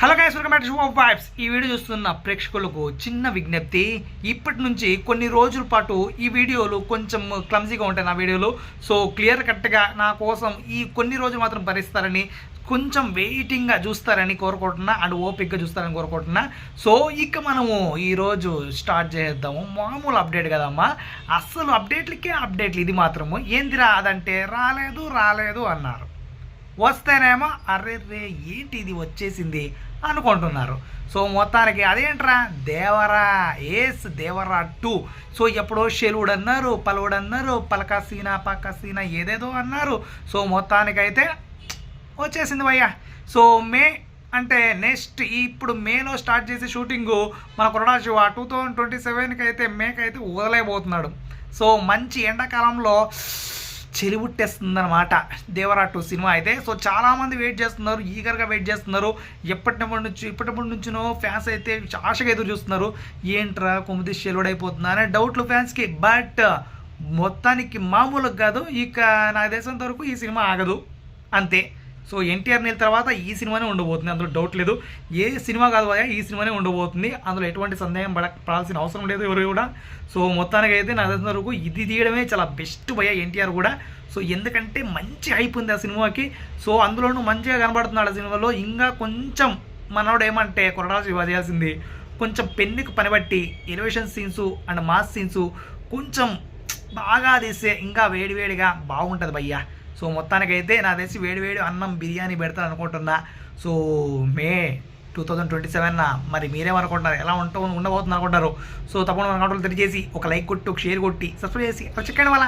Hello guys welcome back to vibes ఈ video చూస్తున్న ప్రేక్షకులకు చిన్న విజ్ఞప్తి. ఇప్పటి నుంచి కొన్ని రోజుల పాటు ఈ వీడియోలు కొంచెం క్లమ్జీగా ఉంటాయి నా వీడియోలు. సో క్లియర్ కట్గా నా కోసం ఈ కొన్ని రోజులు మాత్రం భరిస్తారని కొంచెం వెయిటింగ్గా చూస్తారని కోరుకుంటున్నా అండ్ ఓపిక్గా చూస్తారని కోరుకుంటున్నా. సో ఇక మనము ఈరోజు స్టార్ట్ చేద్దాము. మామూలు అప్డేట్ కదమ్మా. అస్సలు అప్డేట్లకే అప్డేట్లు ఇది మాత్రము. ఏందిరా అదంటే రాలేదు రాలేదు అన్నారు. వస్తేనేమో అరే రే ఏంటి ఇది వచ్చేసింది అనుకుంటున్నారు. సో మొత్తానికి అదేంట్రా? దేవరా ఏస్ దేవరా టూ. సో ఎప్పుడో షెలుడు అన్నారు పలువుడు అన్నారు పలక సీనా పక్క సీనా ఏదేదో అన్నారు. సో మొత్తానికైతే వచ్చేసింది భయ్యా. సో మే అంటే నెక్స్ట్ ఇప్పుడు మేలో స్టార్ట్ చేసే షూటింగు మన కొరడా శివ టూ థౌజండ్ ట్వంటీ సెవెన్కి అయితే మేకైతే అయితే వదలైపోతున్నాడు సో మంచి ఎండాకాలంలో చెలిబుట్టేస్తుందన్నమాట దేవరా టూ సినిమా అయితే. సో చాలామంది వెయిట్ చేస్తున్నారు ఈగర్గా వెయిట్ చేస్తున్నారు. ఎప్పటినప్పటి నుంచి ఇప్పటిప్పటి నుంచినో ఫ్యాన్స్ అయితే ఆశగా ఎదురు చూస్తున్నారు. ఏంట్రా కొమ్మిది షెలుడైపోతుందా అనే డౌట్లు ఫ్యాన్స్కి. బట్ మొత్తానికి మామూలుగా కాదు. ఇక నా దేశంత వరకు ఈ సినిమా ఆగదు. అంతే. సో ఎన్టీఆర్ నీళ్ళ తర్వాత ఈ సినిమానే ఉండబోతుంది. అందులో డౌట్ లేదు. ఏ సినిమా కాదు భయ్యా ఈ సినిమానే ఉండబోతుంది. అందులో ఎటువంటి సందేహం పడ పడాల్సిన అవసరం లేదు ఎవరు కూడా. సో మొత్తానికి అయితే నాకు తెలిసిన వరకు ఇది తీయడమే చాలా బెస్ట్ భయ్యా ఎన్టీఆర్ కూడా. సో ఎందుకంటే మంచి హైప్ ఉంది ఆ సినిమాకి. సో అందులోనూ మంచిగా కనబడుతున్నాడు ఆ సినిమాలో. ఇంకా కొంచెం మనోడు ఏమంటే కొరడా చేయాల్సింది. కొంచెం పెన్నుకి పనిబట్టి elevation scenes and mass scenes కొంచెం బాగా తీస్తే ఇంకా వేడివేడిగా బాగుంటుంది భయ్యా. సో మొత్తానికైతే నా తెలిసి వేడివేడి అన్నం బిర్యానీ పెడతాను అనుకుంటున్నా so May two thousand twenty seven మరి మీరేమనుకుంటున్నారు? ఎలా ఉంటా ఉండబోతుంది అనుకుంటారు సో తప్పకుండా మన కంట్రోల్ తెలియజేసి ఒక లైక్ కొట్టి ఒక షేర్ కొట్టి సబ్స్క్రైబ్ చేసి చెక్కండి వాళ్ళ.